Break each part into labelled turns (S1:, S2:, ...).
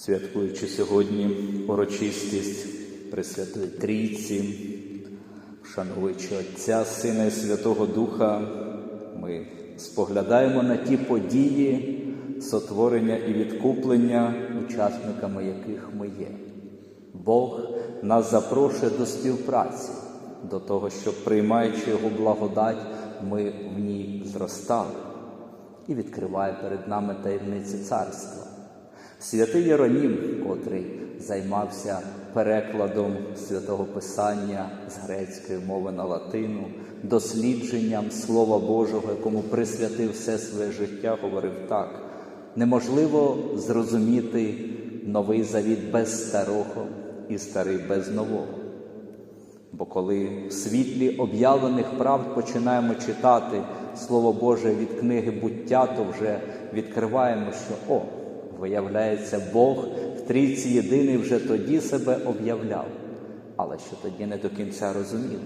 S1: Святкуючи сьогодні урочистість Пресвятої Трійці, вшановуючи Отця, Сина і Святого Духа, ми споглядаємо на ті події сотворення і відкуплення, учасниками яких ми є. Бог нас запрошує до співпраці, до того, щоб, приймаючи Його благодать, ми в ній зростали і відкриває перед нами таємниці царства. Святий Єронім, котрий займався перекладом святого Писання з грецької мови на латину, дослідженням Слова Божого, якому присвятив все своє життя, говорив так: неможливо зрозуміти новий завіт без старого і старий без нового. Бо коли в світлі об'явлених правд починаємо читати Слово Боже від книги буття, то вже відкриваємо, що о, виявляється, Бог в трійці єдиний вже тоді себе об'являв, але що тоді не до кінця розуміли.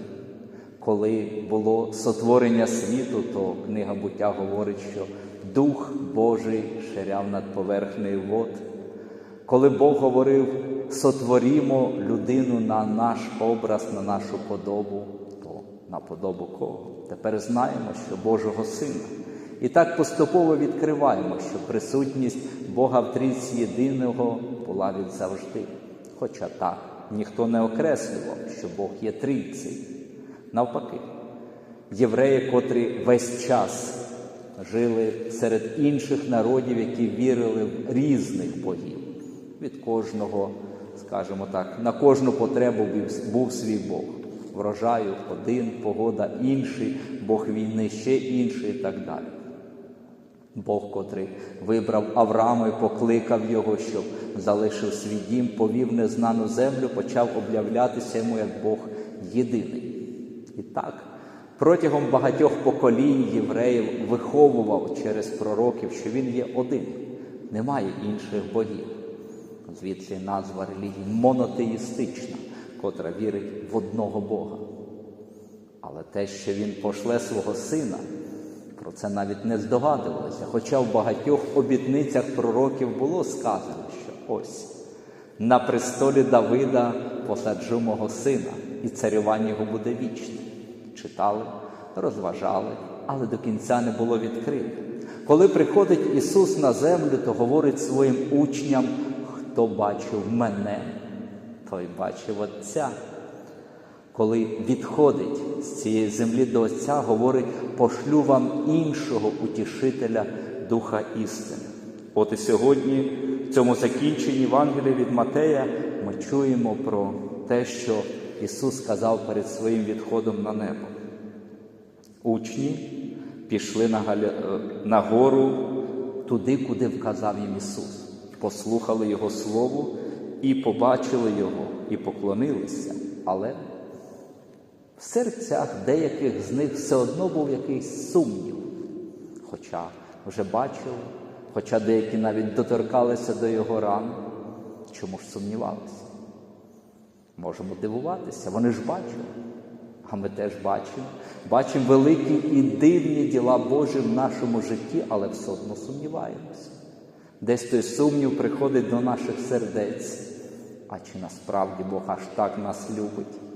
S1: Коли було сотворення світу, то книга буття говорить, що Дух Божий ширяв над поверхнею вод. Коли Бог говорив, сотворімо людину на наш образ, на нашу подобу, то на подобу кого? Тепер знаємо, що Божого Сина. І так поступово відкриваємо, що присутність Бога в трійці єдиного була відзавжди. Хоча так, ніхто не окреслював, що Бог є трійцею. Навпаки, євреї, котрі весь час жили серед інших народів, які вірили в різних богів. Від кожного, скажімо так, на кожну потребу був свій Бог. Врожаю один, погода інший, Бог війни ще інший і так далі. Бог, котрий вибрав Авраама і покликав його, щоб залишив свій дім, повів незнану землю, почав об'являтися йому як Бог єдиний. І так, протягом багатьох поколінь євреїв виховував через пророків, що він є один, немає інших богів. Звідси назва релігії монотеїстична, котра вірить в одного Бога. Але те, що він пошле свого сина, про це навіть не здогадувалося. Хоча в багатьох обітницях пророків було сказано, що ось на престолі Давида посаджу мого сина, і царювання його буде вічне. Читали, розважали, але до кінця не було відкрито. Коли приходить Ісус на землю, то говорить своїм учням, хто бачив мене, той бачив Отця. Коли відходить з цієї землі до Отця, говорить, пошлю вам іншого утішителя Духа істини. От і сьогодні, в цьому закінченні Євангелія від Матея, ми чуємо про те, що Ісус сказав перед своїм відходом на небо. Учні пішли на, Галя... на гору туди, куди вказав їм Ісус, послухали Його Слово і побачили Його, і поклонилися. Але в серцях деяких з них все одно був якийсь сумнів, хоча вже бачили, хоча деякі навіть доторкалися до його ран, чому ж сумнівалися? Можемо дивуватися, вони ж бачили, а ми теж бачимо. Бачимо великі і дивні діла Божі в нашому житті, але все одно сумніваємося. Десь той сумнів приходить до наших сердець. А чи насправді Бог аж так нас любить?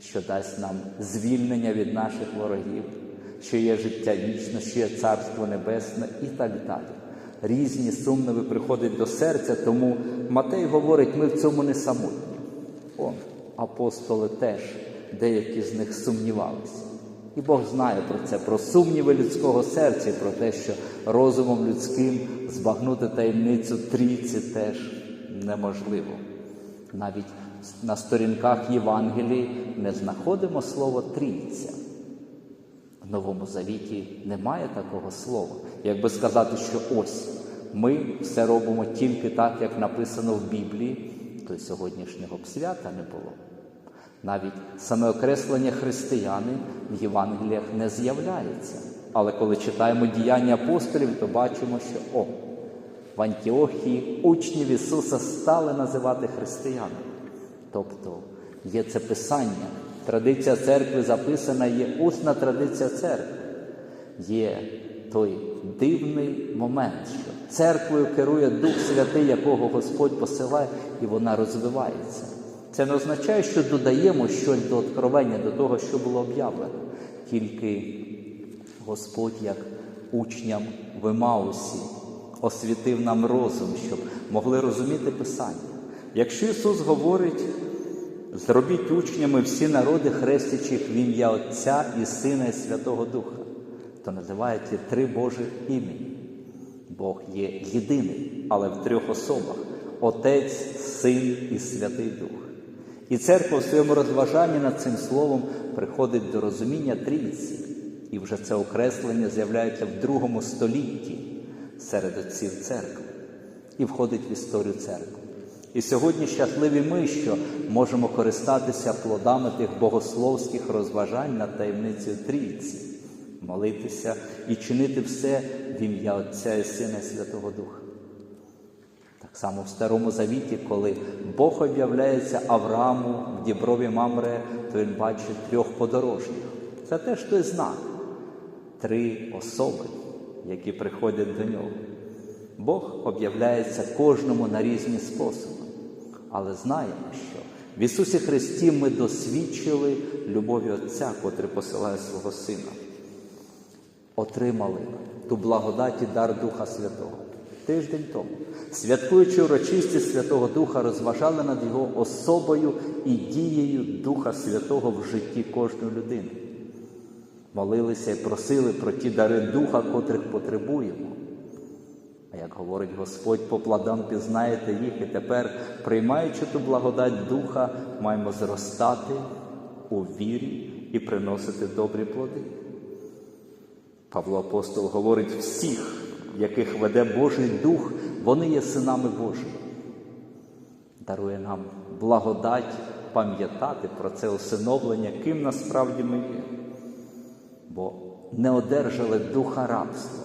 S1: Що дасть нам звільнення від наших ворогів, що є життя вічне, що є Царство Небесне і так далі. Різні сумніви приходять до серця, тому Матей говорить, ми в цьому не самотні. Он, апостоли теж, деякі з них сумнівалися. І Бог знає про це, про сумніви людського серця, і про те, що розумом людським збагнути таємницю трійці теж неможливо. Навіть на сторінках Євангелії не знаходимо слово трійця. В Новому Завіті немає такого слова. Якби сказати, що ось ми все робимо тільки так, як написано в Біблії, то й сьогоднішнього б свята не було. Навіть саме окреслення християни в Євангеліях не з'являється. Але коли читаємо діяння апостолів, то бачимо, що о, в Антіохії учнів Ісуса стали називати християнами. Тобто є це писання, традиція церкви записана, є усна традиція церкви. Є той дивний момент, що Церквою керує Дух Святий, якого Господь посилає, і вона розвивається. Це не означає, що додаємо щось до откровення, до того, що було об'явлено. Тільки Господь, як учням в Емаусі, освітив нам розум, щоб могли розуміти Писання. Якщо Ісус говорить, зробіть учнями всі народи, хрестячих в ім'я Отця і Сина і Святого Духа, то називає три Божі імені. Бог є єдиний, але в трьох особах Отець, Син і Святий Дух. І церква в своєму розважанні над цим словом приходить до розуміння трійці, і вже це окреслення з'являється в другому столітті серед отців церкви і входить в історію церкви. І сьогодні щасливі ми, що можемо користатися плодами тих богословських розважань над таємницею трійці, молитися і чинити все в ім'я Отця і Сина і Святого Духа. Так само в Старому Завіті, коли Бог об'являється Аврааму в Діброві Мамре, то він бачить трьох подорожніх. Це теж той знак. Три особи, які приходять до нього. Бог об'являється кожному на різні способи. Але знаємо, що в Ісусі Христі ми досвідчили любові Отця, котрий посилає свого Сина. Отримали ту благодать і дар Духа Святого. Тиждень тому, святкуючи урочисті Святого Духа, розважали над Його особою і дією Духа Святого в житті кожної людини. Молилися і просили про ті дари Духа, котрих потребуємо. А як говорить Господь, по плодам пізнаєте їх, і тепер, приймаючи ту благодать Духа, маємо зростати у вірі і приносити добрі плоди. Павло Апостол говорить всіх, яких веде Божий Дух, вони є синами Божими. Дарує нам благодать пам'ятати про це усиновлення, ким насправді ми є. Бо не одержали духа рабства,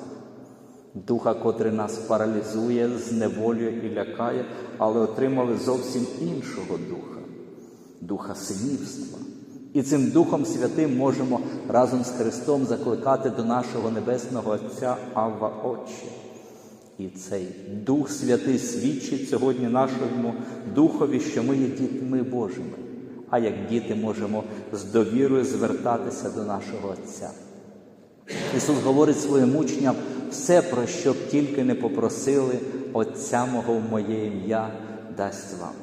S1: духа, котрий нас паралізує, зневолює і лякає, але отримали зовсім іншого духа, духа синівства. І цим Духом Святим можемо разом з Христом закликати до нашого Небесного Отця Авва Отче. І цей Дух Святий свідчить сьогодні нашому Духові, що ми є дітьми Божими, а як діти можемо з довірою звертатися до нашого Отця. Ісус говорить своїм учням все, про що б тільки не попросили Отця мого в моє ім'я дасть вам.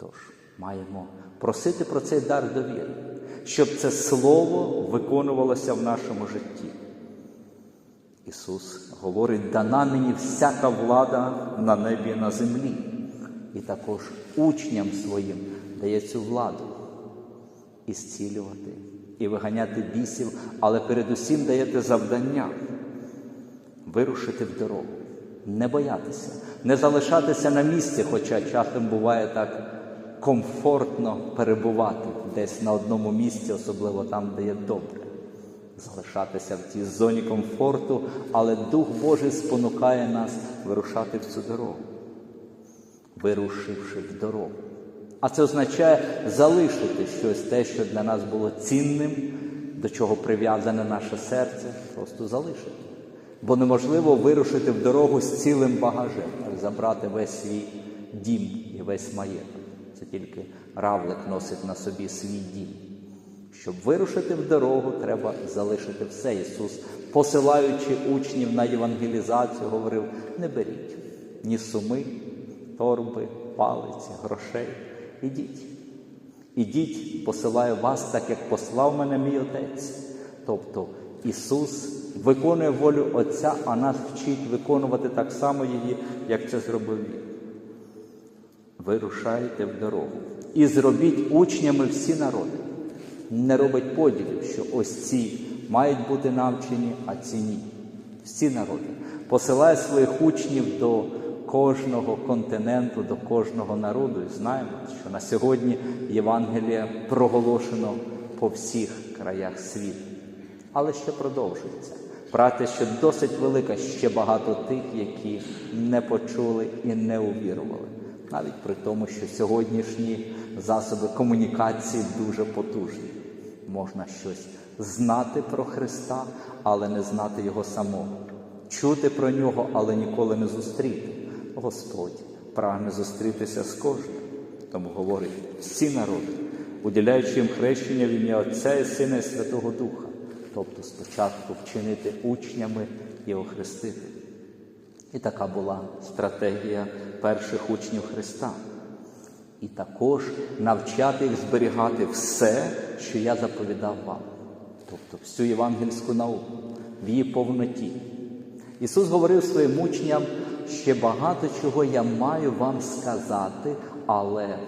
S1: Тож маємо просити про цей дар довіри, щоб це слово виконувалося в нашому житті. Ісус говорить, дана мені всяка влада на небі і на землі. І також учням своїм дає цю владу і зцілювати, і виганяти бісів, але передусім даєте завдання вирушити в дорогу, не боятися, не залишатися на місці, хоча часом буває так комфортно перебувати десь на одному місці, особливо там, де є добре. Залишатися в тій зоні комфорту, але Дух Божий спонукає нас вирушати в цю дорогу, вирушивши в дорогу. А це означає залишити щось те, що для нас було цінним, до чого прив'язане наше серце, просто залишити. Бо неможливо вирушити в дорогу з цілим багажем, забрати весь свій дім і весь маєток. Це тільки равлик носить на собі свій дім. Щоб вирушити в дорогу, треба залишити все. Ісус, посилаючи учнів на євангелізацію, говорив: не беріть ні суми, торби, палиці, грошей. Ідіть. Ідіть, посилаю вас, так як послав мене мій Отець. Тобто Ісус виконує волю Отця, а нас вчить виконувати так само її, як це зробив Він. Вирушайте в дорогу і зробіть учнями всі народи. Не робить поділів, що ось ці мають бути навчені, а ці ні. Всі народи. Посилає своїх учнів до кожного континенту, до кожного народу. І знаємо, що на сьогодні Євангеліє проголошено по всіх краях світу. Але ще продовжується. Брате, що досить велика, ще багато тих, які не почули і не увірували. Навіть при тому, що сьогоднішні засоби комунікації дуже потужні. Можна щось знати про Христа, але не знати Його самого. чути про нього, але ніколи не зустріти. Господь прагне зустрітися з кожним. Тому говорить всі народи, уділяючи їм хрещення в ім'я Отця і Сина і Святого Духа, тобто спочатку вчинити учнями і охрестити. І така була стратегія перших учнів Христа. І також навчати їх зберігати все, що я заповідав вам, тобто всю євангельську науку в її повноті. Ісус говорив своїм учням, ще багато чого я маю вам сказати, але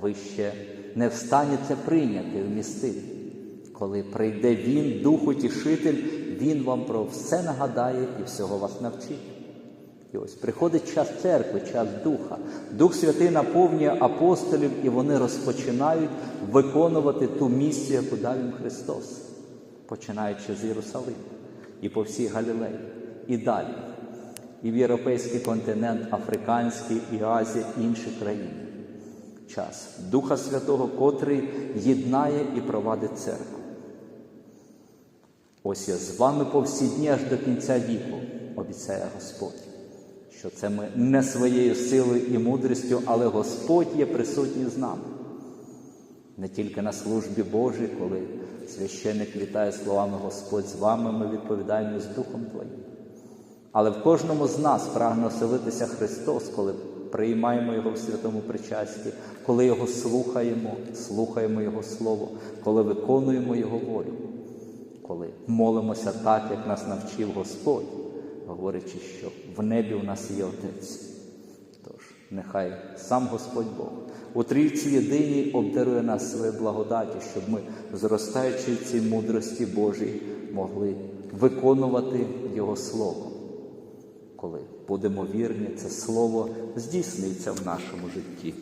S1: ви ще не в стані це прийняти вмістити. Коли прийде Він, Дух Утішитель, Він вам про все нагадає і всього вас навчить. І ось приходить час церкви, час Духа. Дух Святий наповнює апостолів, і вони розпочинають виконувати ту місію, яку дав їм Христос, починаючи з Єрусалиму і по всій Галілеї, і далі, і в європейський континент, Африканський, і Азія, і інші країни. Час Духа Святого, котрий єднає і провадить церкву. Ось я з вами по всі дні аж до кінця віку, обіцяє Господь, що це ми не своєю силою і мудрістю, але Господь є присутній з нами. Не тільки на службі Божій, коли священник вітає словами Господь з вами, ми відповідаємо з Духом Твоїм. Але в кожному з нас прагне оселитися Христос, коли приймаємо Його в святому причасті, коли Його слухаємо, слухаємо Його Слово, коли виконуємо Його волю, коли молимося так, як нас навчив Господь, говорячи, що в небі у нас є Отець. Тож, нехай сам Господь Бог у трійці єдиній обдарує нас своєю благодаті, щоб ми, зростаючи в цій мудрості Божій, могли виконувати Його Слово. Коли будемо вірні, це Слово здійсниться в нашому житті.